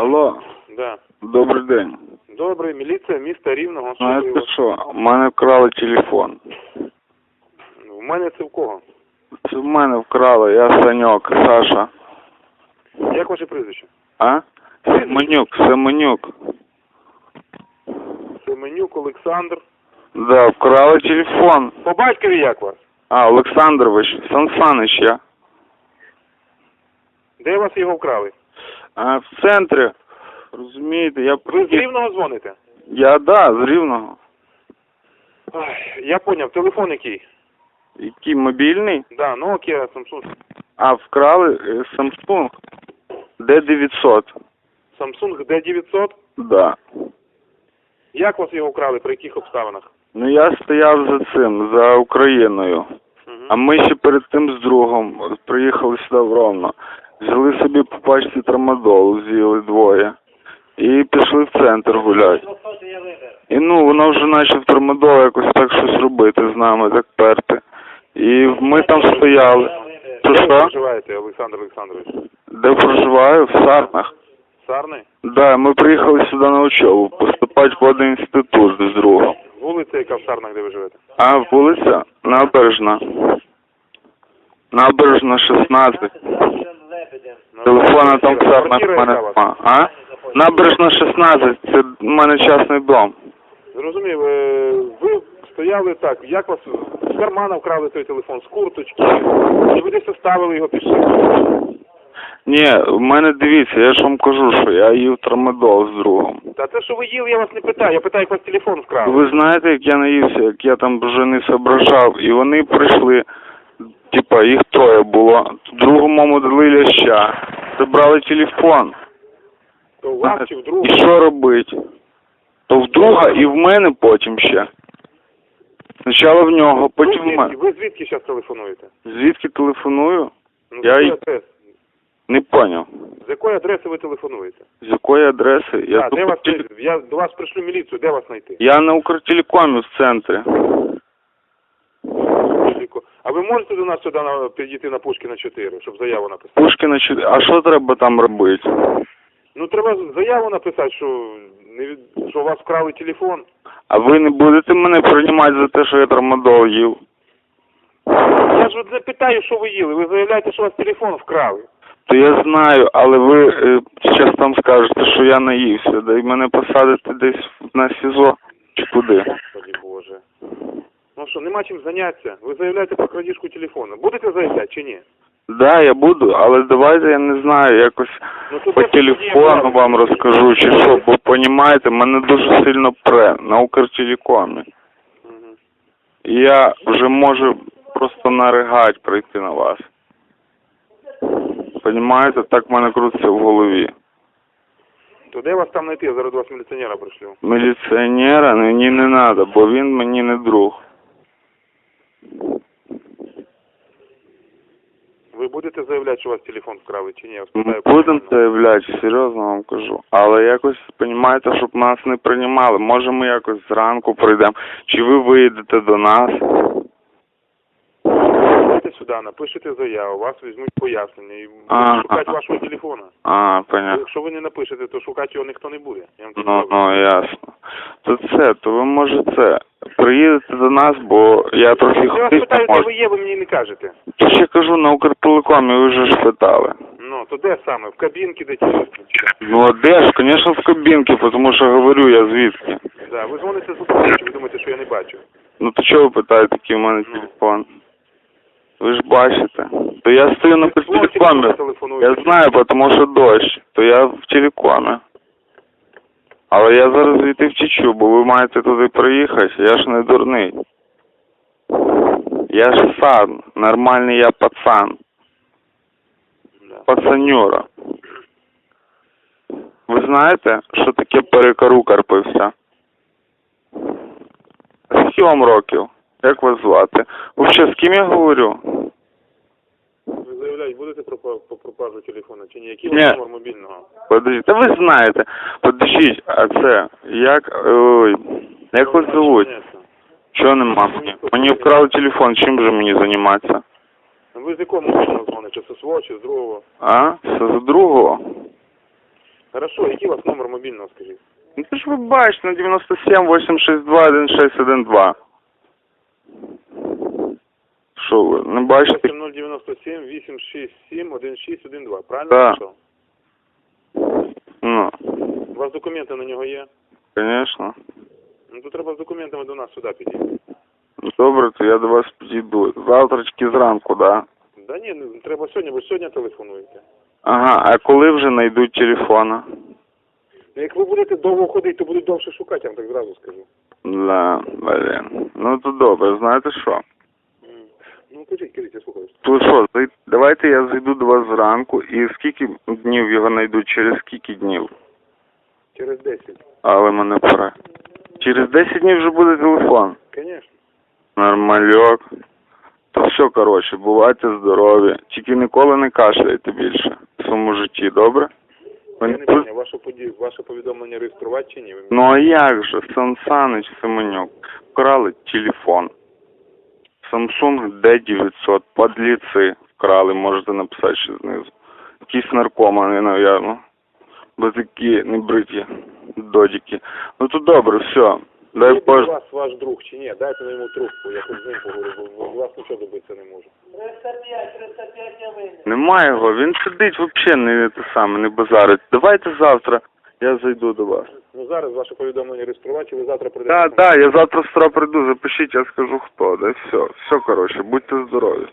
Алло, Да. добрий день. Добре, міліція міста Рівного. Знаєте слухаю що, в мене вкрали телефон. У мене це в кого? Це в мене вкрали, я Саньок, Саша. Як ваше прізвище? А? Семенюк, Семенюк. Семенюк Олександр. Да, вкрали телефон. По батькові як вас? А, Олександрович, Сан Санич я. Де вас його вкрали? А в центрі, розумієте, я Ви з приїхав. Рівного дзвоните? Я, да, з Рівного. Ай, я поняв, телефон який? Який мобільний? Да, Nokia, Samsung. А, вкрали е, Samsung D900. Samsung D900. Да. Як вас його вкрали, при яких обставинах? Ну я стояв за цим, за Україною. А Угу. ми ще перед тим з другом приїхали сюди в Ровно. Взяли собі по пачці трамадолу, з'їли двоє. І пішли в центр гуляти. І ну, воно вже почав трамадол якось так щось робити з нами, так перти. І ми там стояли. Що Де проживаєте, Олександр Олександрович? Де проживаю? В Сарнах. Сарни? Да, ми приїхали сюди на учебу, поступати в один інститут з другом. Вулиця, яка в Сарнах, де ви живете? А вулиця Набережна. Набережна 16. Телефона там в Сарнах в мене нема. А? Набережна 16, це в мене частний дом. Зрозумів, е, ви стояли так, як вас з кармана вкрали той телефон, з курточки, чи ви десь оставили його пішли? Ні, в мене дивіться, я ж вам кажу, що я їв трамадол з другом. Та те, що ви їли, я вас не питаю, я питаю, як вас телефон вкрали. Ви знаєте, як я наївся, як я там вже не соображав, і вони прийшли, типа, їх троє було, другому дали ляща, забрали телефон. То у вас чи вдруг? І що робить? То в друга і в мене потім ще. Спочатку в нього, потім в звідки, мене. ви звідки зараз телефонуєте? Звідки телефоную? Ну, Я з якої й- адреси? Не поняв. З якої адреси ви телефонуєте? З якої адреси? Я, а, тут де вас, теле- я до вас пришлю міліцію, де вас знайти? я на Укртелекомі в центрі. А ви можете до нас сюди на, підійти на Пушкіна 4, щоб заяву написати? Пушкіна чи... А що треба там робити? Ну, треба заяву написати, що, не від... що у вас вкрали телефон. А ви не будете мене приймати за те, що я трамадол їв? Я ж от не питаю, що ви їли. Ви заявляєте, що у вас телефон вкрали. То я знаю, але ви е, зараз там скажете, що я наївся, да і мене посадите десь на СІЗО чи куди. Господи Боже. Ну що, нема чим зайнятися. Ви заявляєте про крадіжку телефону. Будете заявляти чи ні? Да, я буду, але давайте я не знаю, якось Ну, по телефону вам розкажу, чи що, бо понімаєте, мене дуже сильно пре на Укртелекомі. І я вже можу просто наригать прийти на вас. Понімаєте, так в мене крутиться в голові. То де вас там знайти? Я зараз до вас міліціонера пришлю. Міліціонера мені не треба, бо він мені не друг. Ви будете заявляти, що у вас телефон вкрали чи ні? Я вас питаю будемо правильно. заявляти, серйозно вам кажу. Але якось, понімаєте, щоб нас не приймали. Може ми якось зранку прийдемо. Чи ви виїдете до нас? Прийдете сюди, напишете заяву, вас візьмуть пояснення і будуть Ага. шукати вашого телефона. А, понятно. Якщо ви не напишете, то шукати його ніхто не буде. Я вам Ну, ну, ясно. То це, то ви може це. Приїдете до нас, бо я трохи Я вас ходити питаю, де можу. ви є, ви мені не кажете. То ще кажу на Укртелекомі, ви вже ж питали. Ну, то де саме? В кабінці де телефон? Ну а де ж, звісно, в кабінці, тому що говорю я звідки. Да, ви дзвоните з України, ви думаєте, що я не бачу. Ну то чого ви питаєте, який в мене Ну. телефон? Ви ж бачите. То я стою на Ви телекомі. телефонуєте. Я знаю, тому що дощ. То я в телекомі. Але я зараз звідти втічу, бо ви маєте туди приїхати, я ж не дурний. Я ж сан, нормальний я пацан, Да. пацанюра. Ви знаєте, що таке перекару карпився? Скільки вам років? Як вас звати? Вообще, з ким я говорю? Заявляти будете про, пропажу телефона чи ні? Який Ні. номер мобільного? Подождіть, та ви знаєте. Подождіть, а це, як, ой, як вас зовуть? Понятно. Чого нема мені? Мені вкрали телефон, чим же мені займатися? Ви з якого мобільного дзвоните? Чи з свого, чи з другого? А? Це з другого? Хорошо, який у вас номер мобільного, скажіть? Ну ти ж ви бачите, на 97 862 1612. Що ви, не бачите? 097 867 1612, правильно? Да. знайшов? Ну, У вас документи на нього є? звісно. Ну то треба з документами до нас сюди підійти. Добре, то я до вас підійду. Завтрачки зранку, да? Да ні, не треба сьогодні, ви ж сьогодні телефонуєте. Ага, а коли вже знайдуть телефона? Ну, як ви будете довго ходити, то будуть довше шукати, я вам так зразу скажу. Да, блін. Ну то добре, знаєте що? Ну кажіть, кажіть, я слухаю. То що, давайте я зайду до вас зранку і скільки днів його знайдуть, через скільки днів? Через 10. Але мене пора. Через 10 днів вже буде телефон. Звісно. Нормальок. То все, коротше, бувайте здорові. Тільки ніколи не кашляйте більше в своєму житті, добре? Ви Я не поняв, ваше, поді... ваше повідомлення реєструвати чи ні? Ви... Ну а як же, Сан Санич Семенюк, вкрали телефон. Samsung D900, подліці вкрали, можете написати ще знизу. Якісь наркомани, навірно. Бо такі небриті додіки. Ну то добре, все. Дай Боже. у вас ваш друг чи ні? Дайте йому трубку, я хоч з ним поговорю, бо вас нічого добитися не можу. Немає його, він сидить взагалі не те саме, не базарить. Давайте завтра я зайду до вас. Ну зараз ваше повідомлення реєструвати, чи ви завтра прийдете? Так, так, я завтра з утра прийду, запишіть, я скажу хто, да, все. Все, коротше, будьте здорові.